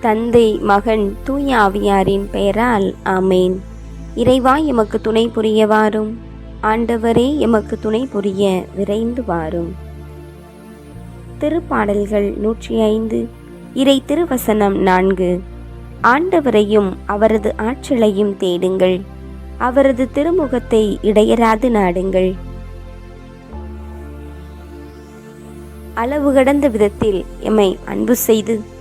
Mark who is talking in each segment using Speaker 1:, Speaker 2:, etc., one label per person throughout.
Speaker 1: தந்தை மகன் தூய ஆவியாரின் பெயரால் ஆமேன். இறைவா எமக்கு துணை புரிய வாரும். ஆண்டவரே எமக்கு துணை புரிய விரைந்து வாரும். திருப்பாடல்கள் நூற்றி ஐந்து இறை திருவசனம் நான்கு. ஆண்டவரையும் அவரது ஆற்றலையும் தேடுங்கள். அவரது திருமுகத்தை இடையராது நாடுங்கள். அளவு கடந்த விதத்தில் எம்மை அன்பு செய்து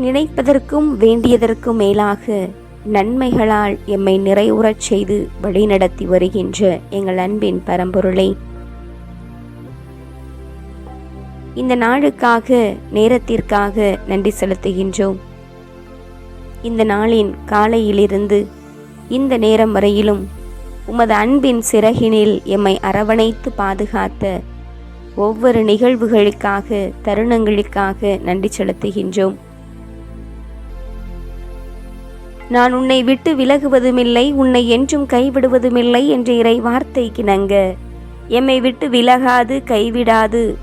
Speaker 1: நினைப்பதற்கும் வேண்டியதற்கும் மேலாக நன்மைகளால் எம்மை நிறைவுறச் செய்து வழிநடத்தி வருகின்ற எங்கள் அன்பின் பரம்பொருளை. இந்த நாளுக்காக நேரத்திற்காக நன்றி செலுத்துகின்றோம். இந்த நாளின் காலையிலிருந்து இந்த நேரம் வரையிலும் உமது அன்பின் சிறகினில் எம்மை அரவணைத்து பாதுகாத்த ஒவ்வொரு நிகழ்வுகளுக்காக தருணங்களுக்காக நன்றி செலுத்துகின்றோம். நான் உன்னை விட்டு விலகுவதுமில்லை உன்னை என்றும் கைவிடுவதுமில்லை என்ற இறை வார்த்தைக்கு நங்க எம்மை விட்டு விலகாது கைவிடாது.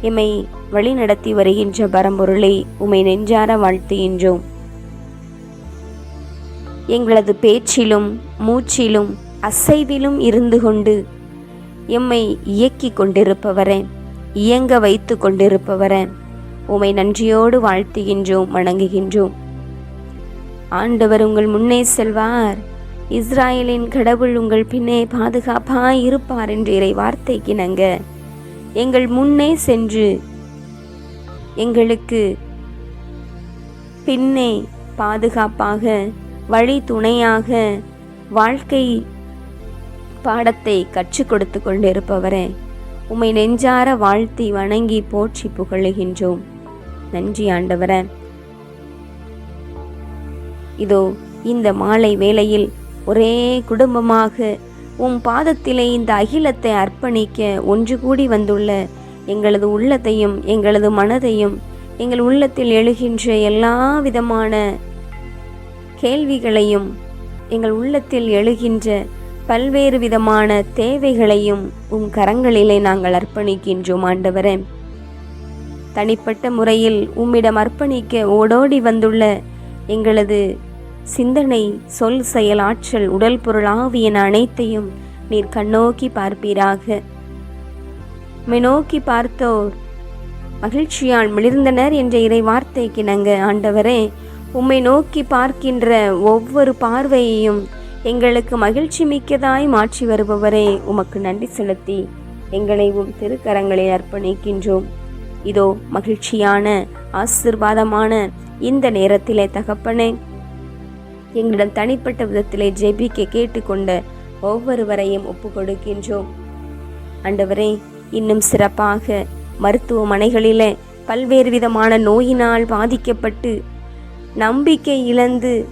Speaker 1: எம்மை வழிநடத்தி வருகின்ற பரம்பொருளை உமை நெஞ்சார வாழ்த்துகின்றோம். எங்களது பேச்சிலும் மூச்சிலும் அசைவிலும் இருந்து கொண்டு எம்மை இயக்கி கொண்டிருப்பவரே இயங்க வைத்து கொண்டிருப்பவரே உமை நன்றியோடு வாழ்த்துகின்றோம் வணங்குகின்றோம். ஆண்டவர் உங்கள் முன்னே செல்வார். இஸ்ராயலின் கடவுள் உங்கள் பின்னே பாதுகாப்பாய் இருப்பார் என்று இறை வார்த்தைக்கு நங்க எங்கள் முன்னே சென்று எங்களுக்கு பின்னே பாதுகாப்பாக வழி துணையாக வாழ்க்கை பாடத்தை கற்றுக் கொடுத்து கொண்டிருப்பவரே உம்மை நெஞ்சார வாழ்த்தி வணங்கி போற்றி புகழுகின்றோம். நன்றி ஆண்டவரே. இதோ இந்த மாலை வேளையில் ஒரே குடும்பமாக உம் பாதத்திலே இந்த அகிலத்தை அர்ப்பணிக்க ஒன்று கூடி வந்துள்ள எங்களது உள்ளத்தையும் எங்களது மனதையும் எங்கள் உள்ளத்தில் எழுகின்ற எல்லா விதமான கேள்விகளையும் எங்கள் உள்ளத்தில் எழுகின்ற பல்வேறு விதமான தேவைகளையும் உம் கரங்களிலே நாங்கள் அர்ப்பணிக்கின்றோம் ஆண்டவரே. தனிப்பட்ட முறையில் உம்மிடம் அர்ப்பணிக்க ஓடோடி வந்துள்ள எங்களது சிந்தனை சொல் செயலாற்றல் உடல் பொருள் ஆவியன அனைத்தையும் நீர் கண்ணோக்கி பார்ப்பீராக. உம்மை பார்த்தோர் மகிழ்ச்சியால் மிளிர்ந்தனர் என்ற இறை வார்த்தைக்கு நாங்க ஆண்டவரே உம்மை நோக்கி பார்க்கின்ற ஒவ்வொரு பார்வையையும் எங்களுக்கு மகிழ்ச்சி மிக்கதாய் மாற்றி வருபவரே உமக்கு நன்றி செலுத்தி எங்களை உம் திருக்கரங்களில் அர்ப்பணிக்கின்றோம். இதோ மகிழ்ச்சியான ஆசிர்வாதமான இந்த நேரத்திலே தகப்பனே. எங்களிடம் தனிப்பட்ட விதத்திலே ஜெபிக்க கேட்டுக்கொண்ட ஒவ்வொருவரையும் ஒப்பு கொடுக்கின்றோம் ஆண்டவரே இன்னும் சிறப்பாக மருத்துவமனைகளிலே பல்வேறு விதமான நோயினால் பாதிக்கப்பட்டு நம்பிக்கை இழந்து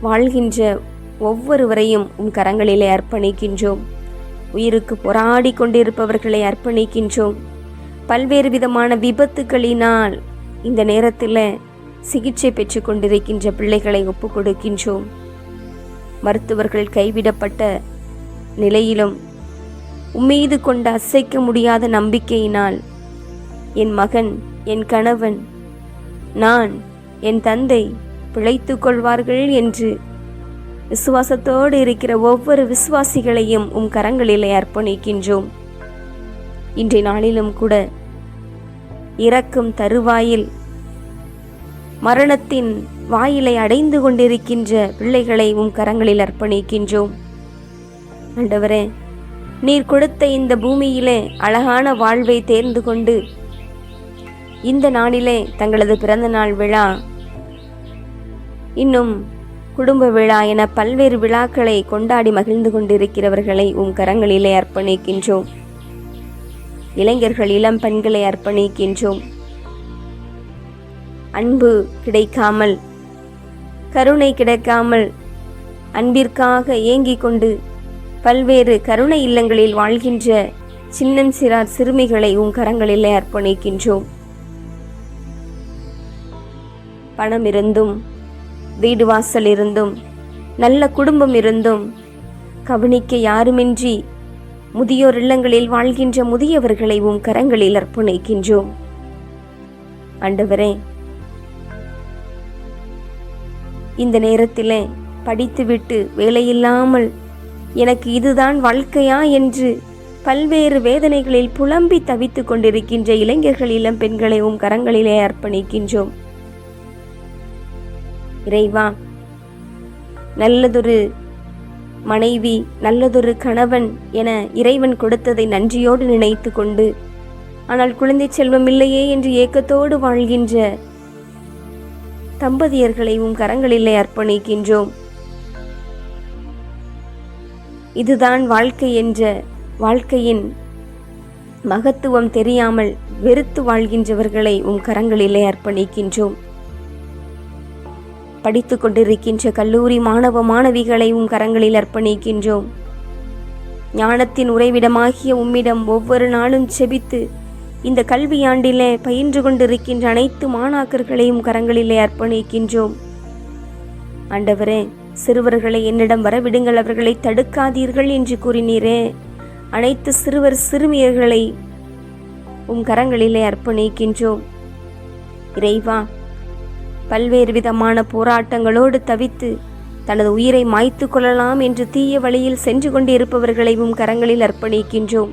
Speaker 1: வாழ்கின்ற ஒவ்வொருவரையும் உம் கரங்களிலே அர்ப்பணிக்கின்றோம். உயிருக்கு போராடி கொண்டிருப்பவர்களை அர்ப்பணிக்கின்றோம். பல்வேறு விதமான விபத்துக்களினால் இந்த நேரத்தில் சிகிச்சை பெற்றுக் கொண்டிருக்கின்ற பிள்ளைகளை ஒப்புக்கொடுக்கின்றோம் மருத்துவர்கள் கைவிடப்பட்ட நிலையிலும் உம்மீது கொண்ட அசைக்க முடியாத நம்பிக்கையினால் என் மகன் என் கணவன் நான் என் தந்தை பிழைத்துக் கொள்வார்கள் என்று விசுவாசத்தோடு இருக்கிற ஒவ்வொரு விசுவாசிகளையும் உம் கரங்களிலே அர்ப்பணிக்கின்றோம். இன்றைய நாளிலும் கூட இறக்கும் தருவாயில் மரணத்தின் வாயிலை அடைந்து கொண்டிருக்கின்ற பிள்ளைகளை உம் கரங்களில் அர்ப்பணிக்கின்றோம். ஆண்டவரே நீர் கொடுத்த இந்த பூமியிலே அழகான வாழ்வை தேர்ந்து கொண்டு இந்த நாளிலே தங்களது பிறந்த நாள் விழா இன்னும் குடும்ப விழா என பல்வேறு விழாக்களை கொண்டாடி மகிழ்ந்து கொண்டிருக்கிறவர்களை உம் கரங்களிலே அர்ப்பணிக்கின்றோம். இளைஞர்கள் இளம் பெண்களை அர்ப்பணிக்கின்றோம். அன்பு கிடைக்காமல் கருணை கிடைக்காமல் அன்பிற்காக ஏங்கிக் கொண்டு பல்வேறு கருணை இல்லங்களில் வாழ்கின்ற சின்னம் சிறார் சிறுமிகளை உன் கரங்களிலே அர்ப்பணிக்கின்றோம். பணம் இருந்தும் வீடு வாசல் இருந்தும் நல்ல குடும்பம் இருந்தும் கவனிக்க யாருமின்றி முதியோர் இல்லங்களில் வாழ்கின்ற முதியவர்களை உன் கரங்களில் அர்ப்பணிக்கின்றோம். ஆண்டவரே இந்த நேரத்தில் படித்துவிட்டு வேலையில்லாமல் எனக்கு இதுதான் வாழ்க்கையா என்று பல்வேறு வேதனைகளில் புலம்பி தவித்துக் கொண்டிருக்கின்ற இளைஞர்கள் இளம் பெண்களை உம் கரங்களிலே அர்ப்பணிக்கின்றோம். இறைவா நல்லதொரு மனைவி நல்லதொரு கணவன் என இறைவன் கொடுத்ததை நன்றியோடு நினைத்து கொண்டு ஆனால் குழந்தை செல்வம் இல்லையே என்று ஏக்கத்தோடு வாழ்கின்ற தம்பதியர்களை உம் கரங்களிலே அர்ப்பணிக்கின்றோம். இதுதான் வாழ்க்கை என்ற வாழ்க்கையின் மகத்துவம் தெரியாமல் வெறுத்து வாழ்கின்றவர்களை உம் கரங்களிலே அர்ப்பணிக்கின்றோம். படித்து கொண்டிருக்கின்ற கல்லூரி மாணவ மாணவிகளை உம் கரங்களில் அர்ப்பணிக்கின்றோம். ஞானத்தின் உறைவிடமாகிய உம்மிடம் ஒவ்வொரு நாளும் செபித்து இந்த கல்வியாண்டிலே பயின்று கொண்டிருக்கின்ற அனைத்து மாணாக்கர்களையும் கரங்களிலே அர்ப்பணிக்கின்றோம். ஆண்டவரே சிறுவர்களை என்னிடம் வரவிடுங்கள் அவர்களை தடுக்காதீர்கள் என்று கூறினீரே. அனைத்து சிறுவர் சிறுமியர்களை உம் கரங்களிலே அர்ப்பணிக்கின்றோம். இறைவா பல்வேறு விதமான போராட்டங்களோடு தவித்து தனது உயிரை மாய்த்து கொள்ளலாம் என்று தீய வழியில் சென்று கொண்டிருப்பவர்களை உம் கரங்களில் அர்ப்பணிக்கின்றோம்.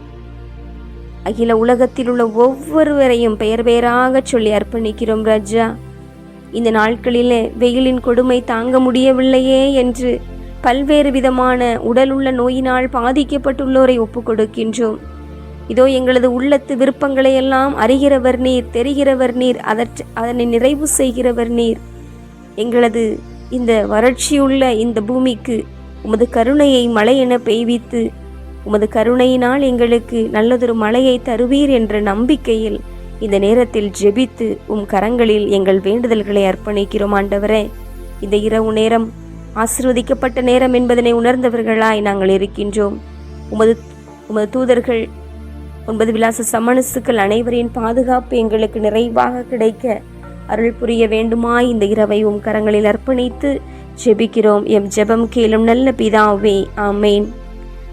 Speaker 1: அகில உலகத்தில் உள்ள ஒவ்வொருவரையும் பெயர் பெயராக சொல்லி அர்ப்பணிக்கிறோம் ராஜா. இந்த நாட்களிலே வெயிலின் கொடுமை தாங்க முடியவில்லையே என்று பல்வேறு விதமான உடலுள்ள நோயினால் பாதிக்கப்பட்டுள்ளோரை ஒப்புக்கொடுக்கின்றோம் இதோ எங்களது உள்ளத்து விருப்பங்களை எல்லாம் அறிகிறவர் நீர் தெரிகிறவர் நீர் அதற் அதனை நிறைவு செய்கிறவர் நீர். எங்களது இந்த வறட்சியுள்ள இந்த பூமிக்கு உமது கருணையை மழை என பெய்வித்து உமது கருணையினால் எங்களுக்கு நல்லதொரு மழையை தருவீர் என்ற நம்பிக்கையில் இந்த நேரத்தில் ஜெபித்து உம் கரங்களில் எங்கள் வேண்டுதல்களை அர்ப்பணிக்கிறோம் ஆண்டவரே. இந்த இரவு நேரம் ஆசிர்வதிக்கப்பட்ட நேரம் என்பதனை உணர்ந்தவர்களாய் நாங்கள் இருக்கின்றோம். உமது உமது தூதர்கள் ஒன்பது விலாச சமணசுக்கள் அனைவரின் பாதுகாப்பு எங்களுக்கு நிறைவாக கிடைக்க அருள் புரிய வேண்டுமாய் இந்த இரவை உம் கரங்களில் அர்ப்பணித்து ஜெபிக்கிறோம். எம் ஜெபம் கேளும் நல்ல பிதாவே. ஆமேன்.